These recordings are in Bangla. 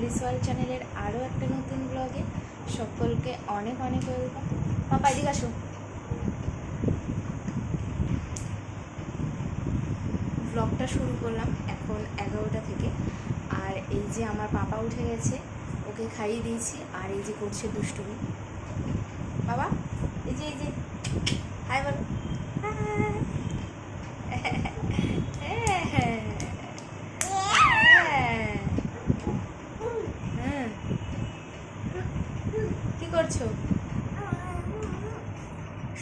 পুলিশ ওয়ার্ল্ড চ্যানেলের আরও একটা নতুন ব্লগে সকলকে অনেক অনেক ওয়েলকাম পাপা এদিকে আসো। ব্লগটা শুরু করলাম এখন এগারোটা থেকে। আর এই যে আমার পাপা উঠে গেছে, ওকে খাইয়ে দিয়েছি, আর এই যে করছে দুষ্টুমি। বাবা, এই যে এই যে। হাই বল। হ্যাঁ কি করছ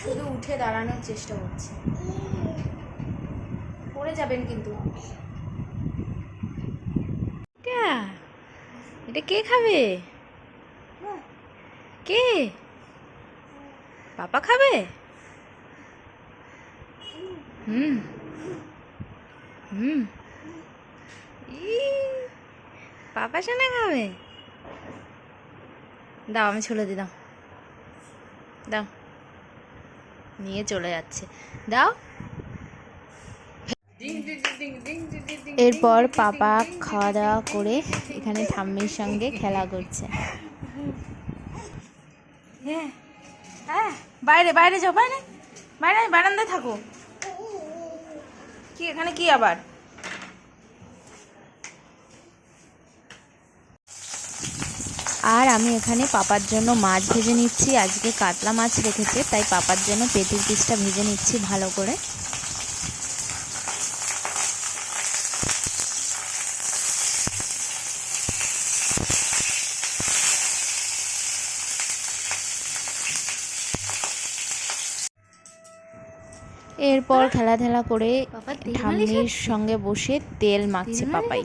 শুধু উঠে দাঁড়ানোর চেষ্টা করছে। পড়ে যাবেন কিন্তু। এটা কে খাবে? কে? পাপা খাবে? হুম। হুম। ই, পাপা সোনা খাবে? দাও, আমি ছুলে দাও দাও। নিয়ে চলে যাচ্ছে দাও এরপর পাপা খাওয়া দাওয়া করে এখানে ঠাম্মির সঙ্গে খেলা করছে হ্যাঁ হ্যাঁ বাইরে বাইরে যাও বাইরে বাইরে বারান্দায় থাকো কি এখানে কি আবার আর আমি এখানে পাপার জন্য মাছ ভেজে নিচ্ছি। আজকে কাতলা মাছ রেখেছে তাই পাপার জন্য পেটির পিসটা ভেজে নিচ্ছি ভালো করে। এরপর খেলাধুলা করে ঠাম্মির সঙ্গে বসে তেল মাখছে পাপাই।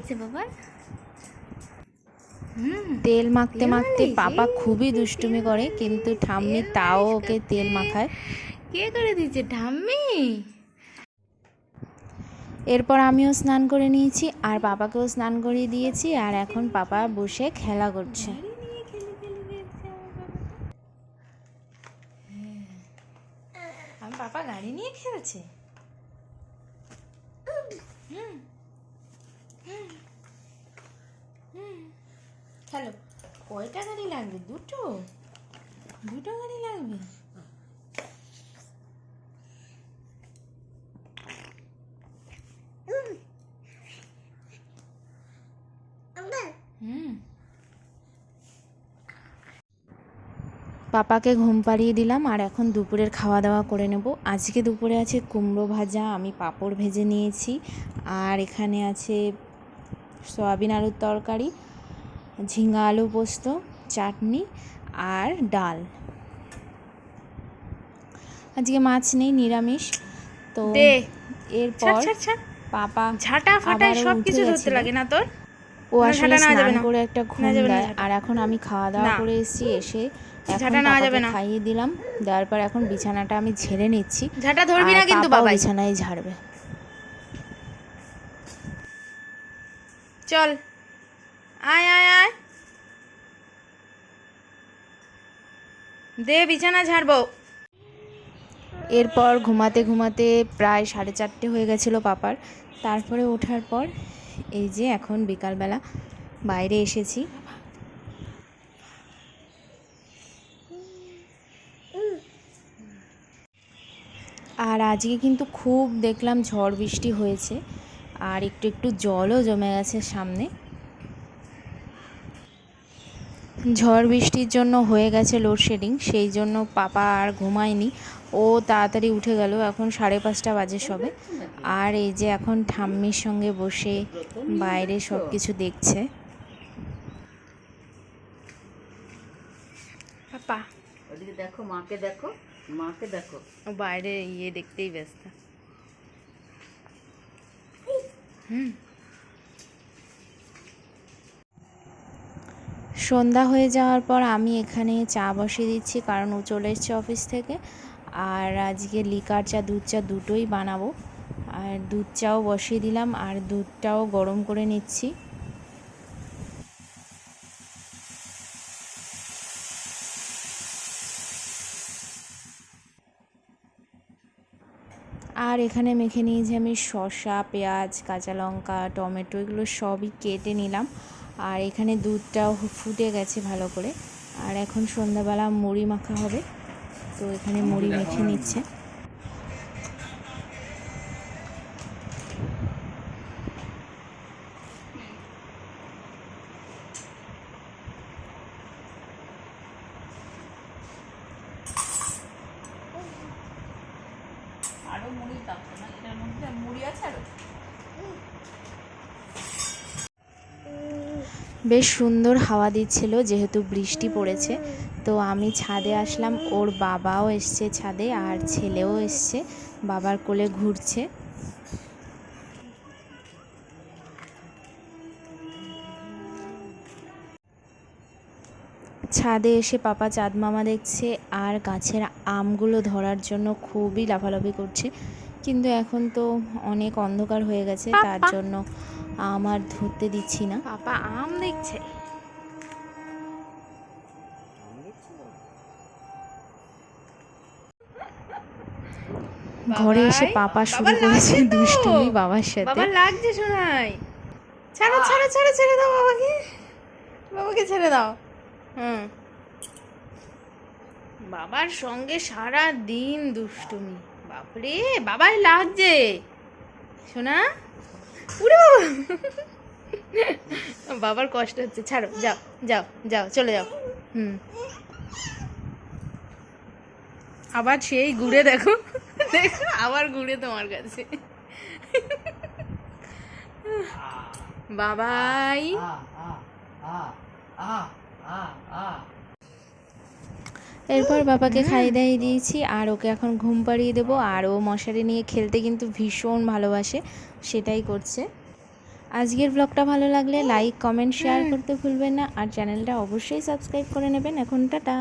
তেল মাখতে মাখতে পাপা খুবই দুষ্টুমি করে কিন্তু ঠাম্মি তাও ওকে তেল মাখায়। কে করে দিচ্ছে ঠাম্মি? এরপর আমিও স্নান করে নিয়েছি আর বাবাকেও স্নান করিয়ে দিয়েছি আর এখন পাপা বসে খেলা করছে। আমার পাপা গাড়ি নিয়ে খেলছে হুম হুম হুম খেলো কয়টা গাড়ি লাগবে? দুটো? দুটো গাড়ি লাগবে? হুম। পাপাকে ঘুম পাড়িয়ে দিলাম আর এখন দুপুরের খাওয়া দাওয়া করে নেব। আজকে দুপুরে আছে কুমড়ো ভাজা আমি পাঁপড় ভেজে নিয়েছি। আর এখানে আছে সয়াবিন আলুর তরকারি। ঝিঙ্গা আলু পোস্ত চাটনি আর ডাল। আজকে মাছ নেই নিরামিষ। তো এরপর। পাপা ঝাঁটা আবারও সব কিছু ধরতে লাগে না তোর? ও আসলে স্নান না। করে একটা ঘুম দেয় আর এখন আমি খাওয়া দাওয়া করে এসেছি এসে এখন ঝাঁটা নেওয়া যাবে পাপাকে না। খাইয়ে দিলাম। দেওয়ার পর এখন বিছানাটা আমি ঝেড়ে নিচ্ছি। ঝাঁটা ধরবি না কিন্তু বাবাই। বিছানায় ঝাড়বে। চল। আয় আয় আয়। দে, বিছানা ঝাড়বো। এরপর ঘুমাতে ঘুমাতে প্রায় সাড়ে চারটে হয়ে গেছিল পাপার। তারপরে ওঠার পর এই যে এখন বিকালবেলা বাইরে এসেছি। আর আজকে কিন্তু খুব দেখলাম ঝড় বৃষ্টি হয়েছে, আর একটু একটু জলও জমে গেছে সামনে। ঝড় বৃষ্টির জন্য হয়ে গেছে লোডশেডিং সেই জন্য পাপা আর ঘুমায়নি। ও তাড়াতাড়ি উঠে গেল এখন সাড়ে পাঁচটা বাজে সবে। আর এই যে এখন ঠাম্মির সঙ্গে বসে বাইরে সব কিছু দেখছে। পাপা। ওদিকে দেখো মাকে দেখো মাকে দেখো। বাইরে ইয়ে দেখতেই ব্যস্ত। হুম। সন্ধ্যা হয়ে যাওয়ার পর আমি এখানে চা বসিয়ে দিচ্ছি, কারণ ও চলে এসছে অফিস থেকে। আর আজকে লিকার চা, দুধ চা দুটোই বানাবো। আর দুধ চাও বসিয়ে দিলাম, আর দুধটাও গরম করে নিচ্ছি। আর এখানে মেখে নিয়েছি আমি শসা, পেঁয়াজ, কাঁচা লঙ্কা, টমেটো, এগুলো সবই কেটে নিলাম। আর এখানে দুধটাও ফুটে গেছে ভালো করে। আর এখন সন্ধ্যাবেলা মুড়ি মাখা হবে। তো এখানে মুড়ি মেখে নিচ্ছে। আরও মুড়ি থাকতো না? এটার মধ্যে মুড়ি আছে আরও? বেশ সুন্দর হাওয়া দিচ্ছিল যেহেতু বৃষ্টি পড়েছে। তো আমি ছাদে আসলাম ওর বাবাও এসছে ছাদে আর ছেলেও এসছে বাবার কোলে ঘুরছে। ছাদে এসে পাপা চাঁদ মামা দেখছে আর গাছের আমগুলো ধরার জন্য খুবই লাফালাফি করছে। কিন্তু এখন তো অনেক অন্ধকার হয়ে গেছে তার জন্য আমার ধরতে দিচ্ছি না। পাপা আম দেখছে। ঘরে এসে পাপা শুরু করেছে দুষ্টুমি বাবার সাথে। বাবার লাগছে শোনাই। ছাড়ো ছাড়ো ছাড়ো ছেড়ে দাও বাবাকে। বাবাকে ছেড়ে দাও। হুম। বাবার সঙ্গে সারা দিন দুষ্টুমি। বাপরে বাবার লাগছে। শোনা? উড়ে বাবা বাবার কষ্ট হচ্ছে ছাড়ো যাও যাও যাও চলে যাও হুম আবার সেই ঘুরে দেখো দেখো আবার ঘুরে তোমার কাছে বাবাই এরপর বাবাকে খাইয়ে দাইয়ে দিয়েছি আর ওকে এখন ঘুম পাড়িয়ে দেবো। আর ও মশারি নিয়ে খেলতে কিন্তু ভীষণ ভালোবাসে সেটাই করছে। আজকের ব্লগটা ভালো লাগলে লাইক কমেন্ট শেয়ার করতে ভুলবেন না। আর চ্যানেলটা অবশ্যই সাবস্ক্রাইব করে নেবেন। এখন টাটা।